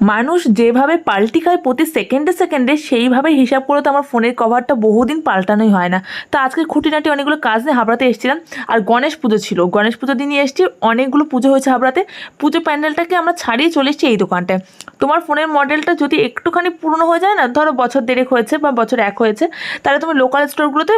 মানুষ যেভাবে পাল্টি খায় প্রতি সেকেন্ডে সেকেন্ডে সেইভাবে হিসাব করে তো আমার ফোনের কভারটা বহুদিন পাল্টানোই হয় না। তো আজকে খুঁটিনাটি অনেকগুলো কাজ নিয়ে হাবড়াতে এসেছিলাম। আর গণেশ পুজো ছিল। গণেশ পুজো দিনই এসেছি। অনেকগুলো পুজো হয়েছে হাবড়াতে। পুজো প্যান্ডেলটাকে আমরা ছাড়িয়ে চলে এসেছি এই দোকানটায়। তোমার ফোনের মডেলটা যদি একটুখানি পুরনো হয়ে যায় না, ধরো বছর দেড়েক হয়েছে বা বছর এক হয়েছে, তাহলে তুমি লোকাল স্টোরগুলোতে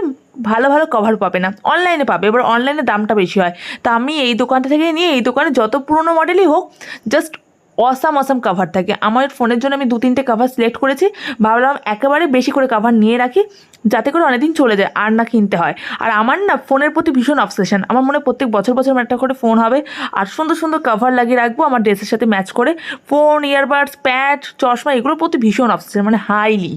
ভালো ভালো কভার পাবে না। অনলাইনে পাবে। এবার অনলাইনে দামটা বেশি হয়। তা আমি এই দোকানটা থেকে নিয়ে এই দোকানে যত পুরনো মডেলই হোক জাস্ট অসাম অসাম কাভার থাকে। আমার ফোনের জন্য আমি দু তিনটে কাভার সিলেক্ট করেছি। ভাবলাম একেবারে বেশি করে কাভার নিয়ে রাখি, যাতে করে অনেকদিন চলে যায়, আর না কিনতে হয়। আর আমার না ফোনের প্রতি ভীষণ অবসেশন আমার মনে প্রত্যেক বছর বছর একটা করে ফোন হবে। আর সুন্দর সুন্দর কাভার লাগিয়ে রাখব, আমার ড্রেসের সাথে ম্যাচ করে। ফোন ইয়ারবাডস প্যাড চশমা, এগুলোর প্রতি ভীষণ অবসেশন মানে হাইলি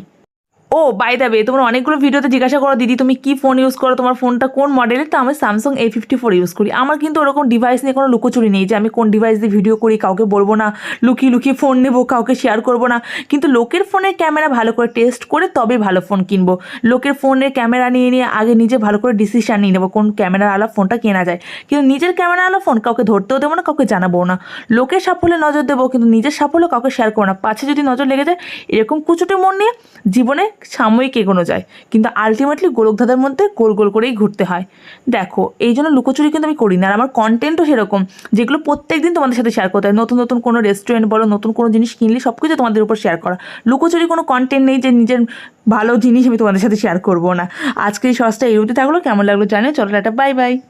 ও বাই দ্য ওয়ে তোমরা অনেকগুলো ভিডিওতে জিজ্ঞাসা করো, দিদি, তুমি কি ফোন ইউজ করো? তোমার ফোনটা কোন মডেলের তো আমি Samsung A fifty four use করি। আমার কিন্তু ওরকম ডিভাইস নিয়ে কোনো লুকোচুরি নেই যে আমি কোন ডিভাইস দিয়ে ভিডিও করি, কাউকে বলব না, লুকিয়ে লুকিয়ে ফোন নেব, কাউকে শেয়ার করব না। কিন্তু লোকের ফোনের ক্যামেরা ভালো করে টেস্ট করে তবে ভালো ফোন কিনবো। লোকের ফোনের ক্যামেরা নিয়ে নিয়ে আগে নিজে ভালো করে ডিসিশান নিয়ে নেব, কোন ক্যামেরা আলা ফোনটা কেনা যায়। কিন্তু নিজের ক্যামেরা আলা ফোন কাউকে ধরতেও দেবো না, কাউকে জানাব না। লোকের সাফল্যে নজর দেবো, কিন্তু নিজের সাফল্য কাউকে শেয়ার করব না। পাছে যদি নজর লেগে যায়, এরকম কুচুটে মন নিয়ে জীবনে সাময়িক এগোনো যায়। কিন্তু আলটিমেটলি গোলকধাঁধার মধ্যে গোল গোল করেই ঘুরতে হয়। দেখো, এই জন্য লুকোচুরি কিন্তু আমি করি না আর আমার কন্টেন্টও সেরকম, যেগুলো প্রত্যেক দিন তোমাদের সাথে শেয়ার করতে হয়। নতুন নতুন কোনো রেস্টুরেন্ট বলো, নতুন কোনো জিনিস কিনলে সব কিছু তোমাদের উপর শেয়ার করা। লুকোচুরি কোনো কন্টেন্ট নেই যে নিজের ভালো জিনিস আমি তোমাদের সাথে শেয়ার করব না। আজকে এই সসটা এই অবধি থাকল। কেমন লাগল জানিও। চলো একটা বাই বাই